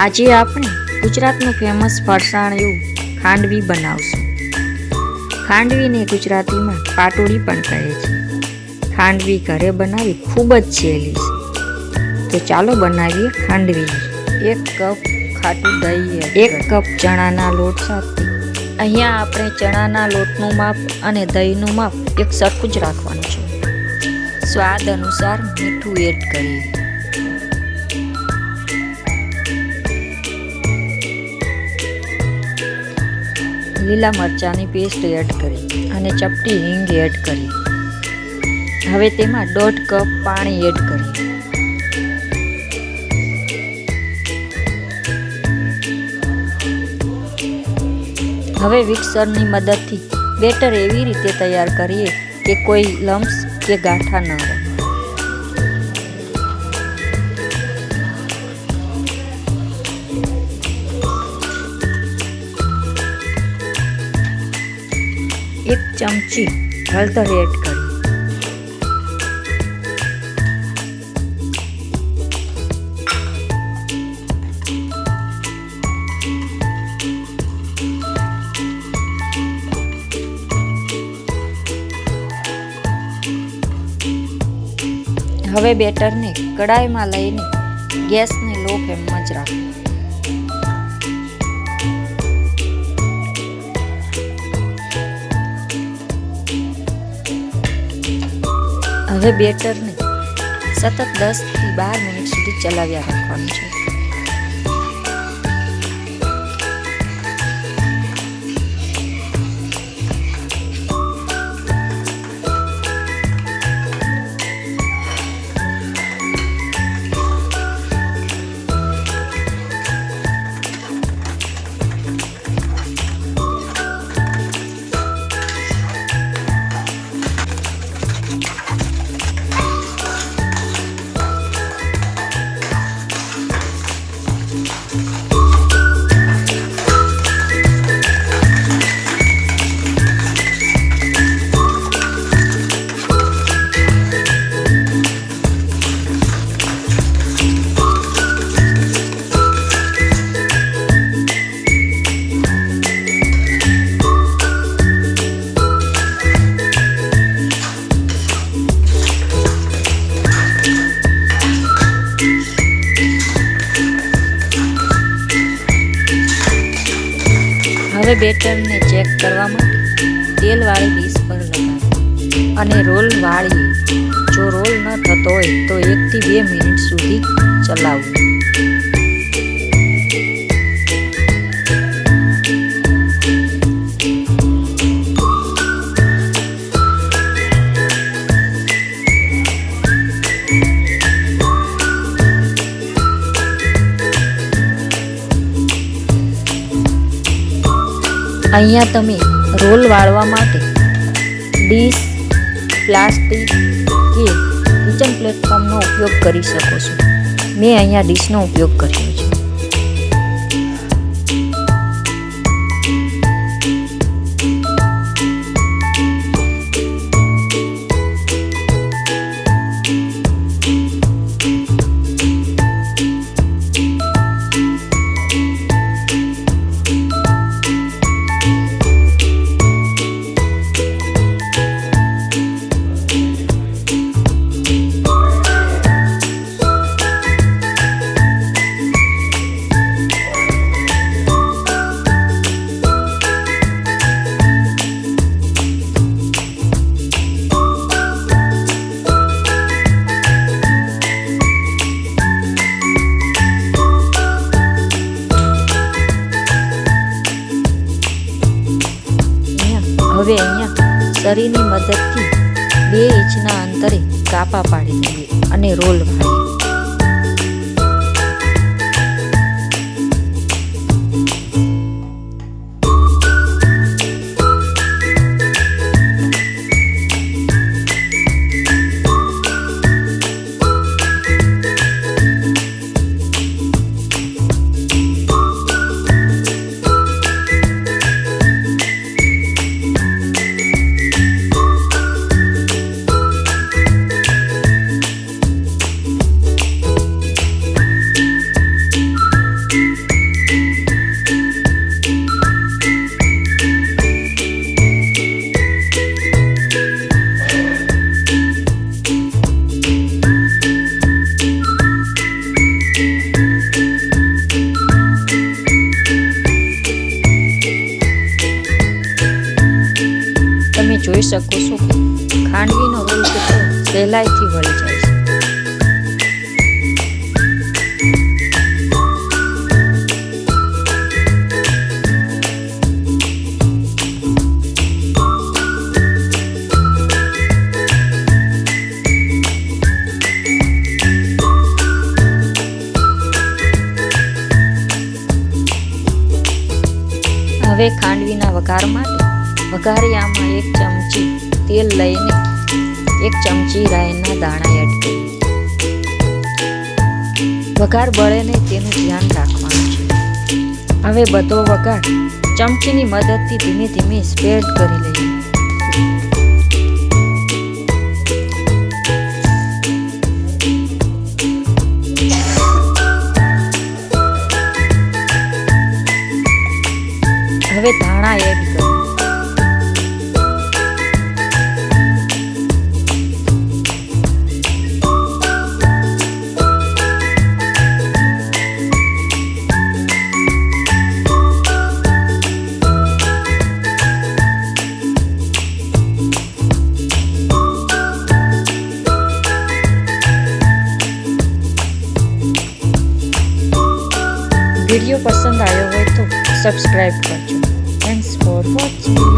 આજે આપણે ગુજરાતનું ફેમસ ફરસાણ એવું ખાંડવી બનાવશું. ખાંડવીને ગુજરાતીમાં પાટોળી પણ કહે છે. ખાંડવી ઘરે બનાવી ખૂબ જ સહેલી છે. તો ચાલો બનાવીએ ખાંડવી. એક કપ ખાટું દહીં એક કપ ચણાના લોટ સાથે. અહીંયા આપણે ચણાના લોટનું માપ અને દહીંનું માપ એક સરખું જ રાખવાનું છે. સ્વાદ અનુસાર મીઠું એડ કરીએ. લીલા મરચાંની પેસ્ટ એડ કરી અને ચપટી હિંગ એડ કરી. હવે તેમાં દોઢ કપ પાણી એડ કરી. હવે મિક્સરની મદદથી બેટર એવી રીતે તૈયાર કરીએ કે કોઈ લમ્સ કે ગાંઠા ન રહે. ચમચી હળદર એડ કરી. હવે બેટરને કડાઈમાં લઈને ગેસને લો ફ્લેમમાં જ રાખો. હવે બેટરને સતત દસથી બાર મિનિટ સુધી ચલાવ્યા રાખવાનું છે. હવે બેટરને ચેક કરવા માટે તેલવાળી ડીશ પર લગાવી. અને રોલ વાળીએ. જો રોલ ન થતો હોય તો એકથી બે મિનિટ સુધી ચલાવવું અહીંયા તમે રોલ વાળવા માટે ડીશ, પ્લાસ્ટિક કે કિચન પ્લેટફોર્મનો ઉપયોગ કરી શકો છો. મેં અહીંયા ડીશનો ઉપયોગ કર્યો છે. હવે અહીંયા સરીની મદદથી બે ઇંચના અંતરે કાપા પાડી દઈએ અને રોલ વાળીએ. જોઈ શકો છો. ખાંડવીનો રોલ કેટલો સહેલાઈથી વળી જાય છે. હવે ખાંડવીના વઘાર માટે વઘારિયામાં એક ચમચી તેલ લઈને એક ચમચી રાયના દાણા એડ કરીએ વઘાર બળે ને તેનું ધ્યાન રાખવાનું છે. હવે બધો વઘાર ચમચીની મદદથી ધીમે ધીમે સ્પ્રેડ કરી લઈએ. હવે ધાણા એડ કરો. સબસ્ક્રાઈબ કરજો થેન્ક્સ ફોર વોચિંગ